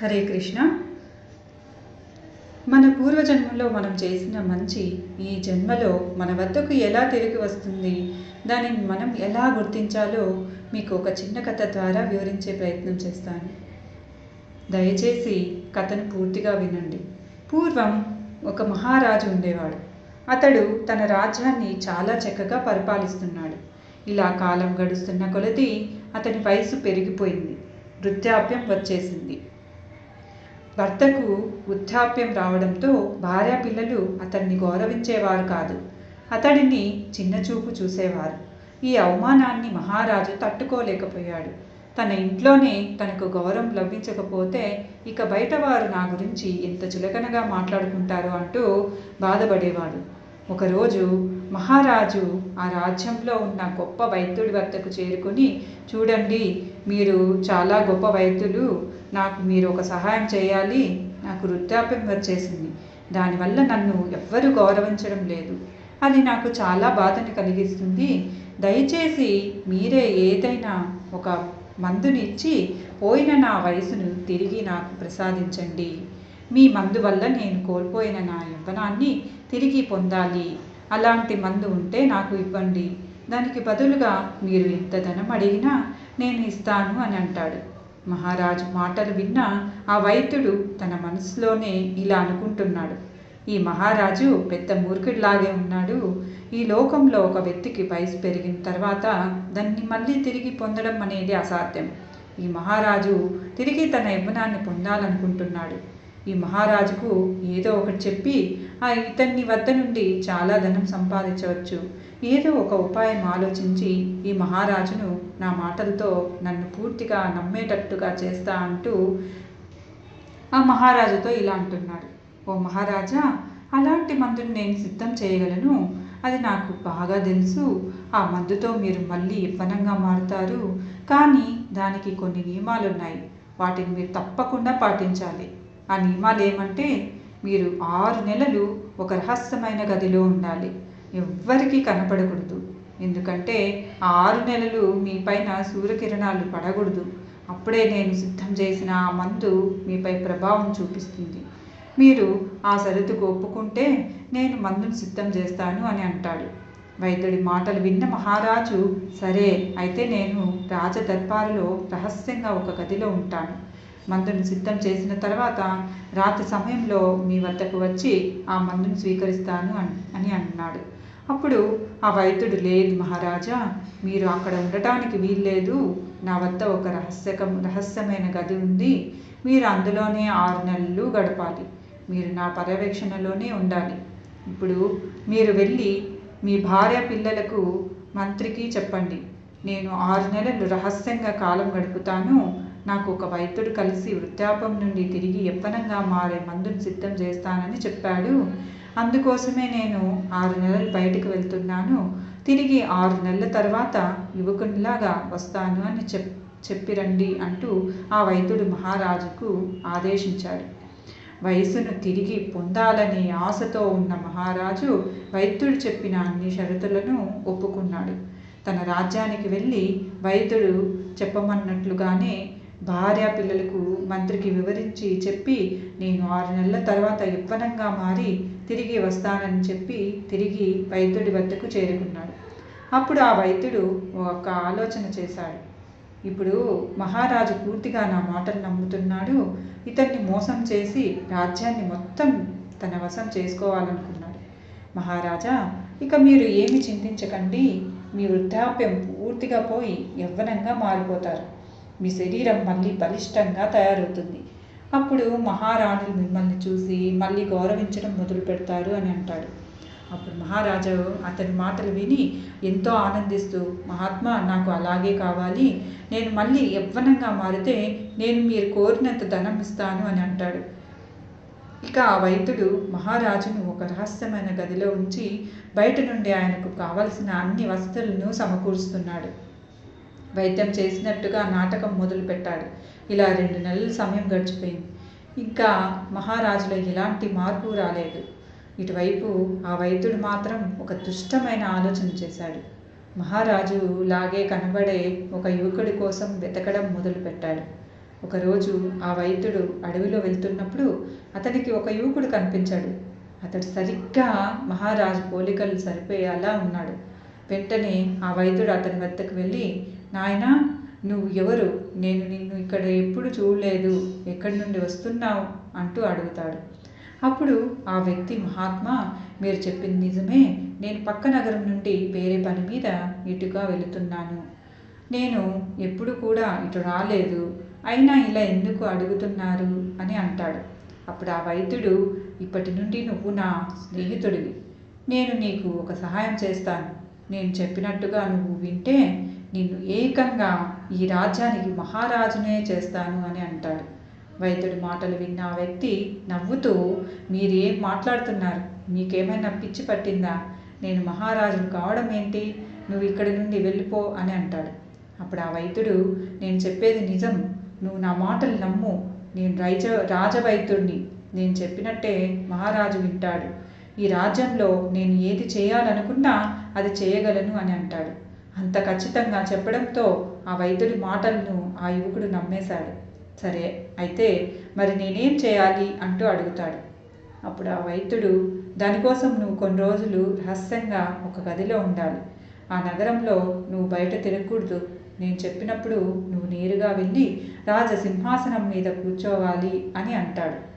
హరే కృష్ణ. మన పూర్వజన్మలో మనం చేసిన మంచి ఈ జన్మలో మన వద్దకు ఎలా తిరిగి వస్తుంది? దానిని మనం ఎలా గుర్తించాలో మీకు ఒక చిన్న కథ ద్వారా వివరించే ప్రయత్నం చేస్తాను. దయచేసి కథను పూర్తిగా వినండి. పూర్వం ఒక మహారాజు ఉండేవాడు. అతడు తన రాజ్యాన్ని చాలా చక్కగా పరిపాలిస్తున్నాడు. ఇలా కాలం గడుస్తున్న కొలది అతని వయసు పెరిగిపోయింది. వృద్ధాప్యం వచ్చేసింది. భర్తకు వృద్ధాప్యం రావడంతో భార్య పిల్లలు అతన్ని గౌరవించేవారు కాదు. అతడిని చిన్నచూపు చూసేవారు. ఈ అవమానాన్ని మహారాజు తట్టుకోలేకపోయాడు. తన ఇంట్లోనే తనకు గౌరవం లభించకపోతే ఇక బయట వారు నా గురించి ఎంత చులకనగా మాట్లాడుకుంటారు అంటూ బాధపడేవాడు. ఒకరోజు మహారాజు ఆ రాజ్యంలో ఉన్న గొప్ప వైద్యుడి వద్దకు చేరుకుని చూడండి మీరు చాలా గొప్ప వైద్యులు. నాకు మీరు ఒక సహాయం చేయాలి. నాకు వృద్ధాప్యం వచ్చేసింది. దానివల్ల నన్ను ఎవ్వరూ గౌరవించడం లేదు. అది నాకు చాలా బాధను కలిగిస్తుంది. దయచేసి మీరే ఏదైనా ఒక మందుని ఇచ్చి పోయిన నా వయసును తిరిగి నాకు ప్రసాదించండి. మీ మందు వల్ల నేను కోల్పోయిన నా యవ్వనాన్ని తిరిగి పొందాలి. అలాంటి మందు ఉంటే నాకు ఇవ్వండి. దానికి బదులుగా మీరు ఎంత ధనం అడిగినా నేను ఇస్తాను అని అంటాడు. మహారాజు మాటలు విన్న ఆ వైద్యుడు తన మనసులోనే ఇలా అనుకుంటున్నాడు. ఈ మహారాజు పెద్ద మూర్ఖుడిలాగే ఉన్నాడు. ఈ లోకంలో ఒక వ్యక్తికి వయసు పెరిగిన తర్వాత దాన్ని మళ్ళీ తిరిగి పొందడం అనేది అసాధ్యం. ఈ మహారాజు తిరిగి తన యవ్వనాన్ని పొందాలనుకుంటున్నాడు. ఈ మహారాజుకు ఏదో ఒకటి చెప్పి ఆ ఇతన్ని వద్ద నుండి చాలా ధనం సంపాదించవచ్చు. ఏదో ఒక ఉపాయం ఆలోచించి ఈ మహారాజును నా మాటలతో నన్ను పూర్తిగా నమ్మేటట్టుగా చేస్తా అంటూ ఆ మహారాజుతో ఇలా అంటున్నాడు. ఓ మహారాజా అలాంటి మందుని నేను సిద్ధం చేయగలను. అది నాకు బాగా తెలుసు. ఆ మందుతో మీరు మళ్ళీ ఇవ్వనంగా మారుతారు. కానీ దానికి కొన్ని నియమాలు ఉన్నాయి వాటిని మీరు తప్పకుండా పాటించాలి. ఆ నియమాలు ఏమంటే మీరు ఆరు నెలలు ఒక రహస్యమైన గదిలో ఉండాలి. ఎవ్వరికీ కనపడకూడదు. ఎందుకంటే ఆ ఆరు నెలలు మీ పైన సూర్యకిరణాలు పడకూడదు. అప్పుడే నేను సిద్ధం చేసిన ఆ మందు మీపై ప్రభావం చూపిస్తుంది. మీరు ఆ షరతుకు ఒప్పుకుంటే నేను మందును సిద్ధం చేస్తాను అని అంటాడు. వైద్యుడి మాటలు విన్న మహారాజు సరే అయితే నేను రాజదర్బారులో రహస్యంగా ఒక గదిలో ఉంటాను. మందును సిద్ధం చేసిన తర్వాత రాత్రి సమయంలో మీ వద్దకు వచ్చి ఆ మందును స్వీకరిస్తాను అని అన్నాడు. అప్పుడు ఆ వైద్యుడు లేదు మహారాజా మీరు అక్కడ ఉండటానికి వీల్లేదు. నా వద్ద ఒక రహస్యకం రహస్యమైన గది ఉంది. మీరు అందులోనే ఆరు నెలలు గడపాలి. మీరు నా పర్యవేక్షణలోనే ఉండాలి. ఇప్పుడు మీరు వెళ్ళి మీ భార్య పిల్లలకు మంత్రికి చెప్పండి. నేను ఆరు నెలలు రహస్యంగా కాలం గడుపుతాను. నాకు ఒక వైద్యుడు కలిసి వృద్ధాపం నుండి తిరిగి యవ్వనంగా మారే మందును సిద్ధం చేస్తానని చెప్పాడు. అందుకోసమే నేను ఆరు నెలలు బయటకు వెళ్తున్నాను. తిరిగి ఆరు నెలల తర్వాత యువకునిలాగా వస్తాను అని చెప్ చెప్పిరండి అంటూ ఆ వైద్యుడు మహారాజుకు ఆదేశించాడు. వయసును తిరిగి పొందాలనే ఆశతో ఉన్న మహారాజు వైద్యుడు చెప్పిన అన్ని షరతులను ఒప్పుకున్నాడు. తన రాజ్యానికి వెళ్ళి వైద్యుడు చెప్పమన్నట్లుగానే భార్య పిల్లలకు మంత్రికి వివరించి చెప్పి నేను ఆరు నెలల తర్వాత యవ్వనంగా మారి తిరిగి వస్తానని చెప్పి తిరిగి వైద్యుడి వద్దకు చేరుకున్నాడు. అప్పుడు ఆ వైద్యుడు ఒక ఆలోచన చేశాడు. ఇప్పుడు మహారాజు పూర్తిగా నా మాటలు నమ్ముతున్నాడు. ఇతన్ని మోసం చేసి రాజ్యాన్ని మొత్తం తన వశం చేసుకోవాలనుకున్నాడు. మహారాజా ఇక మీరు ఏమి చింతించకండి. మీ వృద్ధాప్యం పూర్తిగా పోయి యవ్వనంగా మారిపోతారు. మీ శరీరం మళ్ళీ బలిష్టంగా తయారవుతుంది. అప్పుడు మహారాణులు మిమ్మల్ని చూసి మళ్ళీ గౌరవించడం మొదలు పెడతారు అని అంటాడు. అప్పుడు మహారాజు అతని మాటలు విని ఎంతో ఆనందిస్తూ మహాత్మా నాకు అలాగే కావాలి. నేను మళ్ళీ యవ్వనంగా మారితే నేను మీరు కోరినంత ధనం ఇస్తాను అని అంటాడు. ఇక ఆ వైద్యుడు మహారాజును ఒక రహస్యమైన గదిలో ఉంచి బయట నుండి ఆయనకు కావలసిన అన్ని వసతులను సమకూరుస్తున్నాడు. వైద్యం చేసినట్టుగా నాటకం మొదలుపెట్టాడు. ఇలా రెండు నెలల సమయం గడిచిపోయింది. ఇంకా మహారాజులో ఎలాంటి మార్పు రాలేదు. ఇటువైపు ఆ వైద్యుడు మాత్రం ఒక దుష్టమైన ఆలోచన చేశాడు. మహారాజు లాగే కనబడే ఒక యువకుడి కోసం వెతకడం మొదలుపెట్టాడు. ఒకరోజు ఆ వైద్యుడు అడవిలో వెళ్తున్నప్పుడు అతనికి ఒక యువకుడు కనిపించాడు. అతడు సరిగ్గా మహారాజు పోలికలు సరిపోయేలా ఉన్నాడు. వెంటనే ఆ వైద్యుడు అతని వద్దకు వెళ్ళి నాయనా నువ్వు ఎవరు? నేను నిన్ను ఇక్కడ ఎప్పుడు చూడలేదు. ఎక్కడి నుండి వస్తున్నావు? అంటూ అడుగుతాడు. అప్పుడు ఆ వ్యక్తి మహాత్మా మీరు చెప్పింది నిజమే. నేను పక్క నగరం నుండి వేరే పని మీద ఇటుగా వెళుతున్నాను. నేను ఎప్పుడు కూడా ఇటు రాలేదు. అయినా ఇలా ఎందుకు అడుగుతున్నారు? అని అంటాడు. అప్పుడు ఆ వైద్యుడు ఇప్పటి నుండి నువ్వు నా స్నేహితుడివి. నేను నీకు ఒక సహాయం చేస్తాను. నేను చెప్పినట్టుగా నువ్వు వింటే నిన్ను ఏకంగా ఈ రాజ్యానికి మహారాజునే చేస్తాను అని అంటాడు. వైద్యుడి మాటలు విన్న ఆ వ్యక్తి నవ్వుతూ మీరేం మాట్లాడుతున్నారు? మీకేమైనా పిచ్చి పట్టిందా? నేను మహారాజును కావడం ఏంటి? నువ్వు ఇక్కడి నుండి వెళ్ళిపో అని అంటాడు. అప్పుడు ఆ వైద్యుడు నేను చెప్పేది నిజం. నువ్వు నా మాటలు నమ్ము. నేను రైజ రాజవైద్యుడిని. నేను చెప్పినట్టే మహారాజు వింటాడు. ఈ రాజ్యంలో నేను ఏది చేయాలనుకున్నా అది చేయగలను అని అంటాడు. అంత ఖచ్చితంగా చెప్పడంతో ఆ వైద్యుడి మాటలను ఆ యువకుడు నమ్మేశాడు. సరే అయితే మరి నేనేం చేయాలి? అంటూ అడుగుతాడు. అప్పుడు ఆ వైద్యుడు దానికోసం నువ్వు కొన్ని రోజులు రహస్యంగా ఒక గదిలో ఉండాలి. ఆ నగరంలో నువ్వు బయట తిరగకూడదు. నేను చెప్పినప్పుడు నువ్వు నేరుగా వెళ్ళి రాజసింహాసనం మీద కూర్చోవాలి అని అంటాడు.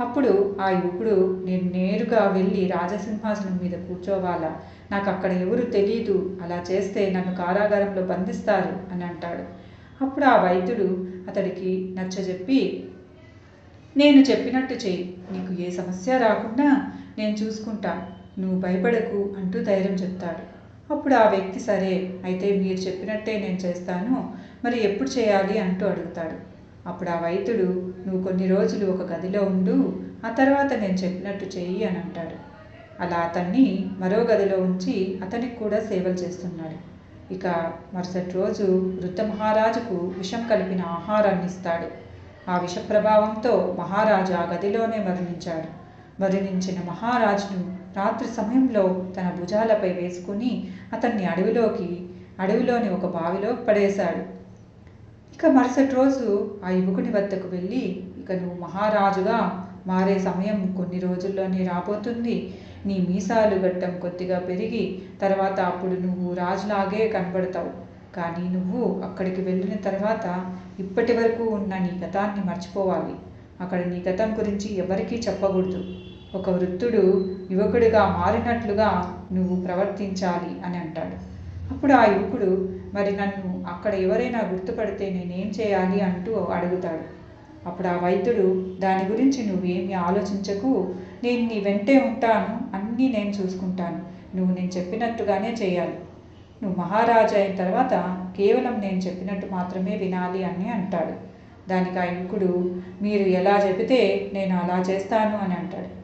అప్పుడు ఆ యువకుడు నేను నేరుగా వెళ్ళి రాజసింహాసనం మీద కూర్చోవాలా? నాకు అక్కడ ఎవరు తెలియదు అలా చేస్తే నన్ను కారాగారంలో బంధిస్తారు అని అంటాడు. అప్పుడు ఆ వైద్యుడు అతడికి నచ్చజెప్పి నేను చెప్పినట్టు చెయ్యి. నీకు ఏ సమస్య రాకుండా నేను చూసుకుంటా. నువ్వు భయపడకు అంటూ ధైర్యం చెప్తాడు. అప్పుడు ఆ వ్యక్తి సరే అయితే మీరు చెప్పినట్టే నేను చేస్తాను. మరి ఎప్పుడు చేయాలి? అంటూ అడుగుతాడు. అప్పుడు ఆ వైద్యుడు నువ్వు కొన్ని రోజులు ఒక గదిలో ఉండు ఆ తర్వాత నేను చెప్పినట్టు చెయ్యి అని అంటాడు. అలా అతన్ని మరో గదిలో ఉంచి అతనికి కూడా సేవలు చేస్తున్నాడు. ఇక మరుసటి రోజు వృద్ధ మహారాజుకు విషం కలిపిన ఆహారాన్ని ఇస్తాడు. ఆ విష ప్రభావంతో మహారాజు ఆ గదిలోనే మరణించాడు. మరణించిన మహారాజును రాత్రి సమయంలో తన భుజాలపై వేసుకుని అతన్ని అడవిలోకి అడవిలోని ఒక బావిలో పడేశాడు. ఇక మరుసటి రోజు ఆ యువకుని వద్దకు వెళ్ళి ఇక నువ్వు మహారాజుగా మారే సమయం కొన్ని రోజుల్లోనే రాబోతుంది. నీ మీసాలు గడ్డం కొద్దిగా పెరిగి తర్వాత అప్పుడు నువ్వు రాజులాగే కనబడతావు. కానీ నువ్వు అక్కడికి వెళ్ళిన తర్వాత ఇప్పటి వరకు ఉన్న నీ గతాన్ని మర్చిపోవాలి. అక్కడ నీ గతం గురించి ఎవరికీ చెప్పకూడదు. ఒక వృద్ధుడు యువకుడిగా మారినట్లుగా నువ్వు ప్రవర్తించాలి అని అంటాడు. అప్పుడు ఆ యువకుడు మరి నన్ను అక్కడ ఎవరైనా గుర్తుపడితే నేనేం చేయాలి అంటూ అడుగుతాడు. అప్పుడు ఆ వైద్యుడు దాని గురించి నువ్వేమి ఆలోచించకు. నేను నీ వెంటే ఉంటాను. అన్నీ నేను చూసుకుంటాను. నువ్వు నేను చెప్పినట్టుగానే చేయాలి. నువ్వు మహారాజు అయిన తర్వాత కేవలం నేను చెప్పినట్టు మాత్రమే వినాలి అని అంటాడు. దానికి ఆ యువకుడు మీరు ఎలా చెబితే నేను అలా చేస్తాను అని అంటాడు.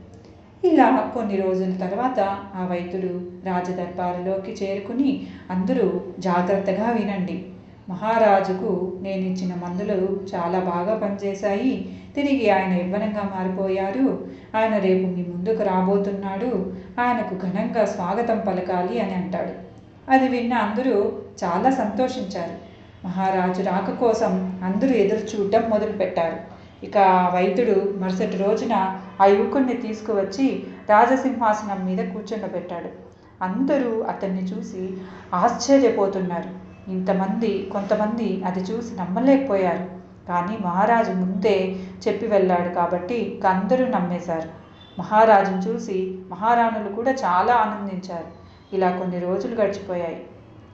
ఇలా కొన్ని రోజుల తర్వాత ఆ వైద్యుడు రాజదర్బారులోకి చేరుకుని అందరూ జాగ్రత్తగా వినండి. మహారాజుకు నేను ఇచ్చిన మందులు చాలా బాగా పనిచేశాయి. తిరిగి ఆయన యవ్వనంగా మారిపోయారు. ఆయన రేపు మీ ముందుకు రాబోతున్నాడు. ఆయనకు ఘనంగా స్వాగతం పలకాలి అని అంటాడు. అది విన్న అందరూ చాలా సంతోషించారు. మహారాజు రాక కోసం అందరూ ఎదురు చూడటం మొదలుపెట్టారు. ఇక ఆ వైద్యుడు మరుసటి రోజున ఆ యువకుడిని తీసుకువచ్చి రాజసింహాసనం మీద కూర్చుండబెట్టాడు అందరూ అతన్ని చూసి ఆశ్చర్యపోతున్నారు. ఇంతమంది కొంతమంది అది చూసి నమ్మలేకపోయారు. కానీ మహారాజు ముందే చెప్పి వెళ్ళాడు కాబట్టి ఇక అందరూ నమ్మేశారు. మహారాజును చూసి మహారాణులు కూడా చాలా ఆనందించారు. ఇలా కొన్ని రోజులు గడిచిపోయాయి.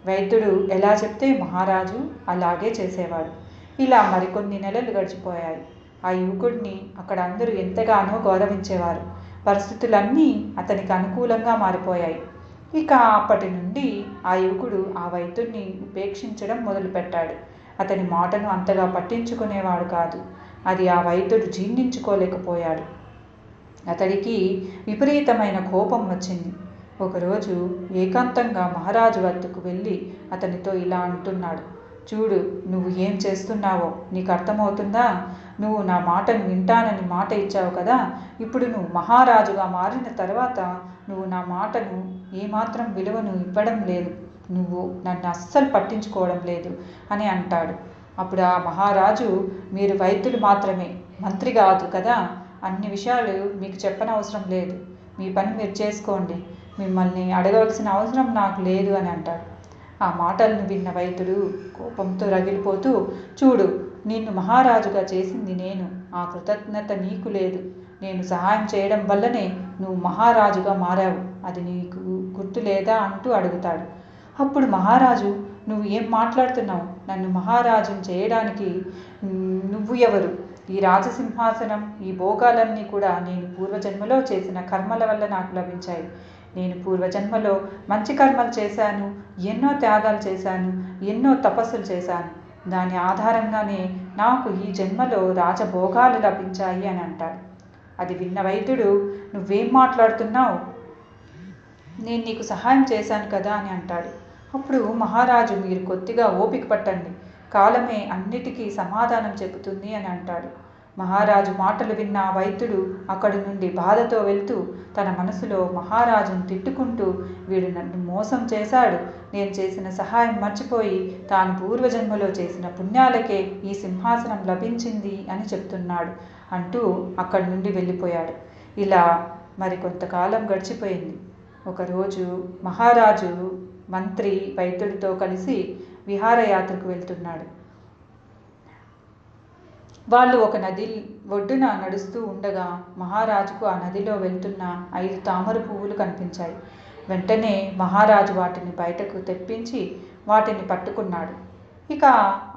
వైద్యుడు ఎలా చెప్తే మహారాజు అలాగే చేసేవాడు. ఇలా మరికొన్ని నెలలు గడిచిపోయాయి. ఆ యువకుడిని అక్కడ అందరూ ఎంతగానో గౌరవించేవారు. పరిస్థితులన్నీ అతనికి అనుకూలంగా మారిపోయాయి. ఇక అప్పటి నుండి ఆ యువకుడు ఆ వైద్యుడిని ఉపేక్షించడం మొదలుపెట్టాడు. అతని మాటను అంతగా పట్టించుకునేవాడు కాదు. అది ఆ వైద్యుడు జీర్ణించుకోలేకపోయాడు. అతడికి విపరీతమైన కోపం వచ్చింది. ఒకరోజు ఏకాంతంగా మహారాజు వద్దకు వెళ్ళి అతనితో ఇలా అంటున్నాడు. చూడు నువ్వు ఏం చేస్తున్నావో? నీకు అర్థమవుతుందా? నువ్వు నా మాటను వింటానని మాట ఇచ్చావు కదా ఇప్పుడు నువ్వు మహారాజుగా మారిన తర్వాత నువ్వు నా మాటను ఏమాత్రం విలువను ఇవ్వడం లేదు నువ్వు నన్ను అస్సలు పట్టించుకోవడం లేదు అని అంటాడు. అప్పుడు ఆ మహారాజు మీరు వైద్యులు మాత్రమే మంత్రి కాదు కదా అన్ని విషయాలు మీకు చెప్పనవసరం లేదు మీ పని మీరు చేసుకోండి మిమ్మల్ని అడగవలసిన అవసరం నాకు లేదు అని అంటాడు. ఆ మాటలను విన్న వైద్యుడు కోపంతో రగిలిపోతూ చూడు నిన్ను మహారాజుగా చేసింది నేను. ఆ కృతజ్ఞత నీకు లేదు. నేను సహాయం చేయడం వల్లనే నువ్వు మహారాజుగా మారావు. అది నీకు గుర్తు లేదా అంటూ అడుగుతాడు. అప్పుడు మహారాజు నువ్వు ఏం మాట్లాడుతున్నావు? నన్ను మహారాజుని చేయడానికి నువ్వు ఎవరు? ఈ రాజసింహాసనం ఈ భోగాలన్నీ కూడా నేను పూర్వజన్మలో చేసిన కర్మల వల్ల నాకు లభించాయి. నేను పూర్వజన్మలో మంచి కర్మలు చేశాను ఎన్నో త్యాగాలు చేశాను ఎన్నో తపస్సులు చేశాను. దాని ఆధారంగానే నాకు ఈ జన్మలో రాజభోగాలు లభించాయి అని అంటాడు. అది విన్న వైద్యుడు నువ్వేం మాట్లాడుతున్నావు? నేను నీకు సహాయం చేశాను కదా అని అంటాడు. అప్పుడు మహారాజు మీరు కొద్దిగా ఓపిక పట్టండి. కాలమే అన్నిటికీ సమాధానం చెబుతుంది అని అంటాడు. మహారాజు మాటలు విన్న ఆ వైద్యుడు అక్కడి నుండి బాధతో వెళ్తూ తన మనసులో మహారాజును తిట్టుకుంటూ వీడు నన్ను మోసం చేశాడు. నేను చేసిన సహాయం మర్చిపోయి తాను పూర్వజన్మలో చేసిన పుణ్యాలకే ఈ సింహాసనం లభించింది అని చెప్తున్నాడు. అంటూ అక్కడి నుండి వెళ్ళిపోయాడు. ఇలా మరి కొంతకాలం గడిచిపోయింది. ఒకరోజు మహారాజు మంత్రి వైద్యుడితో కలిసి విహారయాత్రకు వెళ్తున్నాడు. వాళ్ళు ఒక నది ఒడ్డున నడుస్తూ ఉండగా మహారాజుకు ఆ నదిలో వెళ్తున్న ఐదు తామర పువ్వులు కనిపించాయి. వెంటనే మహారాజు వాటిని బయటకు తెప్పించి వాటిని పట్టుకున్నాడు. ఇక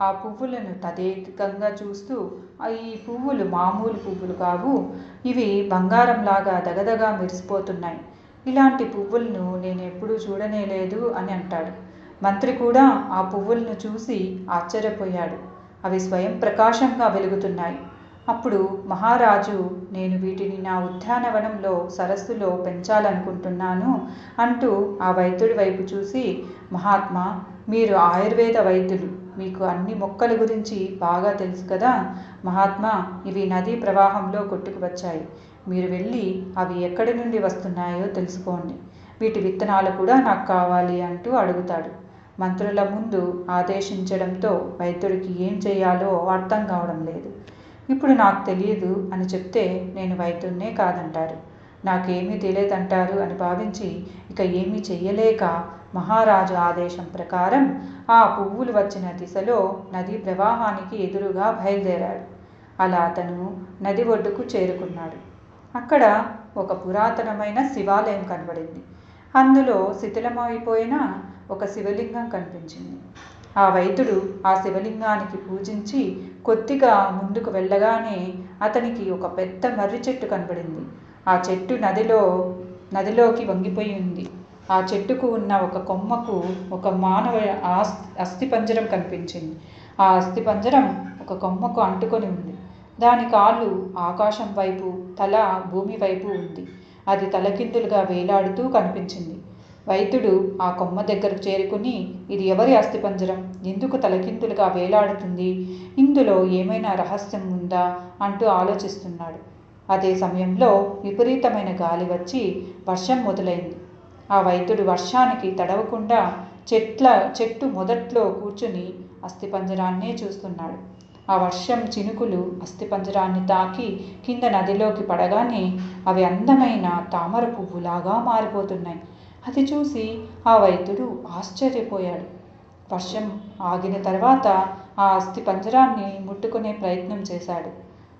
ఆ పువ్వులను తదేకంగా చూస్తూ ఈ పువ్వులు మామూలు పువ్వులు కావు. ఇవి బంగారంలాగా దగదగా మెరిసిపోతున్నాయి. ఇలాంటి పువ్వులను నేను ఎప్పుడూ చూడనే లేదు అని అంటాడు. మంత్రి కూడా ఆ పువ్వులను చూసి ఆశ్చర్యపోయాడు. అవి స్వయం ప్రకాశంగా వెలుగుతున్నాయి. అప్పుడు మహారాజు నేను వీటిని నా ఉద్యానవనంలో సరస్సులో పెంచాలనుకుంటున్నాను అంటూ ఆ వైద్యుడి వైపు చూసి మహాత్మా మీరు ఆయుర్వేద వైద్యులు. మీకు అన్ని మొక్కల గురించి బాగా తెలుసు కదా. మహాత్మా ఇవి నదీ ప్రవాహంలో కొట్టుకు వచ్చాయి. మీరు వెళ్ళి అవి ఎక్కడి నుండి వస్తున్నాయో తెలుసుకోండి. వీటి విత్తనాలు కూడా నాకు కావాలి అంటూ అడుగుతాడు. మంత్రుల ముందు ఆదేశించడంతో వైద్యుడికి ఏం చేయాలో అర్థం కావడం లేదు. ఇప్పుడు నాకు తెలియదు అని చెప్తే నేను వైద్యున్నే కాదంటారు. నాకేమీ తెలియదంటారు అని భావించి ఇక ఏమీ చెయ్యలేక మహారాజు ఆదేశం ప్రకారం ఆ పువ్వులు వచ్చిన దిశలో నదీ ప్రవాహానికి ఎదురుగా బయలుదేరాడు. అలా అతను నది ఒడ్డుకు చేరుకున్నాడు. అక్కడ ఒక పురాతనమైన శివాలయం కనబడింది. అందులో శిథిలమైపోయిన ఒక శివలింగం కనిపించింది. ఆ వైద్యుడు ఆ శివలింగానికి పూజించి కొద్దిగా ముందుకు వెళ్ళగానే అతనికి ఒక పెద్ద మర్రి చెట్టు కనబడింది. ఆ చెట్టు నదిలో నదిలోకి వంగిపోయి ఉంది. ఆ చెట్టుకు ఉన్న ఒక కొమ్మకు ఒక మానవ అస్థిపంజరం కనిపించింది. ఆ అస్థిపంజరం ఒక కొమ్మకు అంటుకొని ఉంది. దాని కాళ్ళు ఆకాశం వైపు తల భూమి వైపు ఉంది. అది తలకిందులుగా వేలాడుతూ కనిపించింది. వైద్యుడు ఆ కొమ్మ దగ్గరకు చేరుకుని ఇది ఎవరి అస్థిపంజరం ఎందుకు తలకిందులుగా వేలాడుతుంది? ఇందులో ఏమైనా రహస్యం ఉందా? అంటూ ఆలోచిస్తున్నాడు. అదే సమయంలో విపరీతమైన గాలి వచ్చి వర్షం మొదలైంది. ఆ వైద్యుడు వర్షానికి తడవకుండా చెట్ల చెట్టు మొదట్లో కూర్చుని అస్థిపంజరాన్నే చూస్తున్నాడు. ఆ వర్షం చినుకులు అస్థిపంజరాన్ని తాకి కింద నదిలోకి పడగానే అవి అందమైన తామర పువ్వులాగా మారిపోతున్నాయి. అది చూసి ఆ వైద్యుడు ఆశ్చర్యపోయాడు. వర్షం ఆగిన తర్వాత ఆ అస్థిపంజరాన్ని ముట్టుకునే ప్రయత్నం చేశాడు.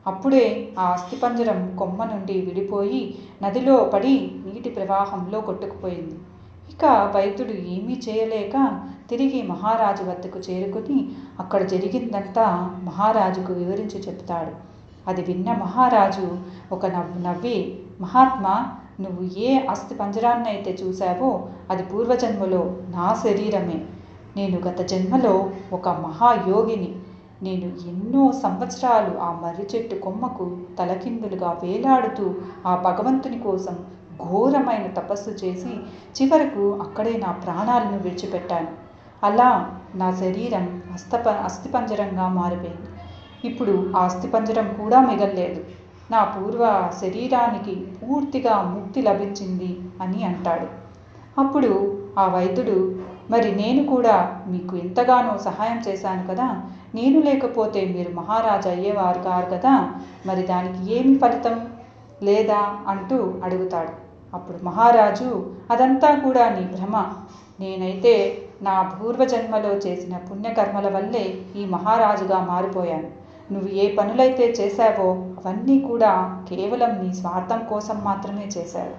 అప్పుడే ఆ అస్థిపంజరం కొమ్మ నుండి విడిపోయి నదిలో పడి నీటి ప్రవాహంలో కొట్టుకుపోయింది. ఇక వైద్యుడు ఏమీ చేయలేక తిరిగి మహారాజు వద్దకు చేరుకుని అక్కడ జరిగిందంతా మహారాజుకు వివరించి చెప్తాడు అది విన్న మహారాజు ఒక నవ్వు నవ్వి మహాత్మా నువ్వు ఏ అస్థిపంజరాన్నైతే చూశావో అది పూర్వజన్మలో నా శరీరమే. నేను గత జన్మలో ఒక మహాయోగిని. నేను ఎన్నో సంవత్సరాలు ఆ మర్రి చెట్టు కొమ్మకు తలకిందులుగా వేలాడుతూ ఆ భగవంతుని కోసం ఘోరమైన తపస్సు చేసి చివరకు అక్కడే నా ప్రాణాలను విడిచిపెట్టాను. అలా నా శరీరం అస్తప అస్థిపంజరంగా మారిపోయింది. ఇప్పుడు ఆ అస్థిపంజరం కూడా మిగల్లేదు. నా పూర్వ శరీరానికి పూర్తిగా ముక్తి లభించింది అని అంటాడు. అప్పుడు ఆ వైద్యుడు మరి నేను కూడా మీకు ఎంతగానో సహాయం చేశాను కదా? నేను లేకపోతే మీరు మహారాజు అయ్యేవారు కారు కదా? మరి దానికి ఏమి ఫలితం లేదా అంటూ అడుగుతాడు. అప్పుడు మహారాజు అదంతా కూడా నీ భ్రమ. నేనైతే నా పూర్వజన్మలో చేసిన పుణ్యకర్మల వల్లే ఈ మహారాజుగా మారిపోయాను. నువ్వు ఏ పనులైతే చేశావో అవన్నీ కూడా కేవలం నీ స్వార్థం కోసం మాత్రమే చేశావు.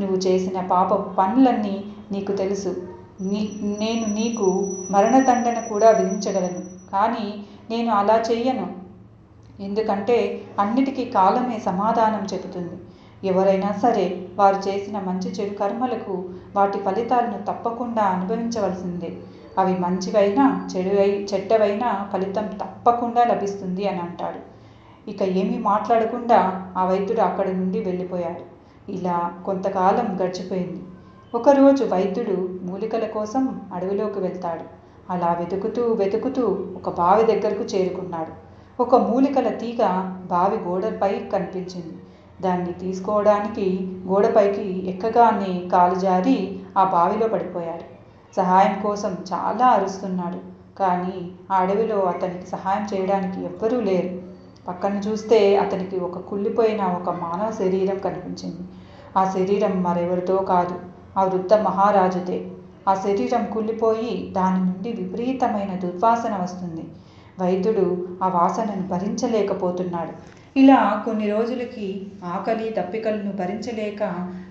నువ్వు చేసిన పాప పనులన్నీ నీకు తెలుసు. నీ నేను నీకు మరణదండన కూడా విధించగలను. కానీ నేను అలా చెయ్యను. ఎందుకంటే అన్నిటికీ కాలమే సమాధానం చెబుతుంది. ఎవరైనా సరే వారు చేసిన మంచి చెడు కర్మలకు వాటి ఫలితాలను తప్పకుండా అనుభవించవలసిందే. అవి మంచివైనా చెడువై చెడ్డవైనా ఫలితం తప్పకుండా లభిస్తుంది అని అంటాడు. ఇక ఏమీ మాట్లాడకుండా ఆ వైద్యుడు అక్కడి నుండి వెళ్ళిపోయాడు. ఇలా కొంతకాలం గడిచిపోయింది. ఒకరోజు వైద్యుడు మూలికల కోసం అడవిలోకి వెళ్తాడు. అలా వెతుకుతూ వెతుకుతూ ఒక బావి దగ్గరకు చేరుకున్నాడు. ఒక మూలికల తీగ బావి గోడపై కనిపించింది. దాన్ని తీసుకోవడానికి గోడపైకి ఎక్కగానే కాలు జారి ఆ బావిలో పడిపోయాడు. సహాయం కోసం చాలా అరుస్తున్నాడు. కానీ ఆ అడవిలో అతనికి సహాయం చేయడానికి ఎవ్వరూ లేరు. పక్కన చూస్తే అతనికి ఒక కుళ్ళిపోయిన ఒక మానవ శరీరం కనిపించింది. ఆ శరీరం మరెవరితో కాదు. ఆ వృద్ధ మహారాజుదే. ఆ శరీరం కుళ్ళిపోయి దాని నుండి విపరీతమైన దుర్వాసన వస్తుంది. వైద్యుడు ఆ వాసనను భరించలేకపోతున్నాడు. ఇలా కొన్ని రోజులకి ఆకలి దప్పికలను భరించలేక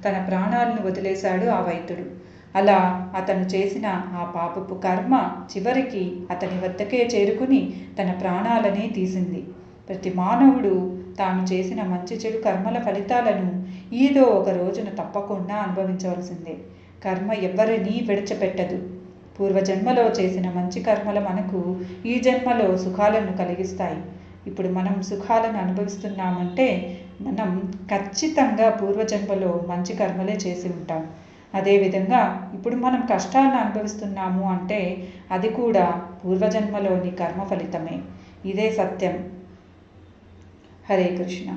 తన ప్రాణాలను వదిలేశాడు ఆ వైద్యుడు. అలా అతను చేసిన ఆ పాపపు కర్మ చివరికి అతని వద్దకే చేరుకుని తన ప్రాణాలనే తీసింది. ప్రతి మానవుడు తాను చేసిన మంచి చెడు కర్మల ఫలితాలను ఏదో ఒక రోజున తప్పకుండా అనుభవించవలసిందే. కర్మ ఎవరినీ విడిచిపెట్టదు. పూర్వజన్మలో చేసిన మంచి కర్మలు మనకు ఈ జన్మలో సుఖాలను కలిగిస్తాయి. ఇప్పుడు మనం సుఖాలను అనుభవిస్తున్నామంటే మనం ఖచ్చితంగా పూర్వజన్మలో మంచి కర్మలే చేసి ఉంటాం. అదేవిధంగా ఇప్పుడు మనం కష్టాలను అనుభవిస్తున్నాము అంటే అది కూడా పూర్వజన్మలోని కర్మ ఫలితమే ఇదే సత్యం. హరే కృష్ణ.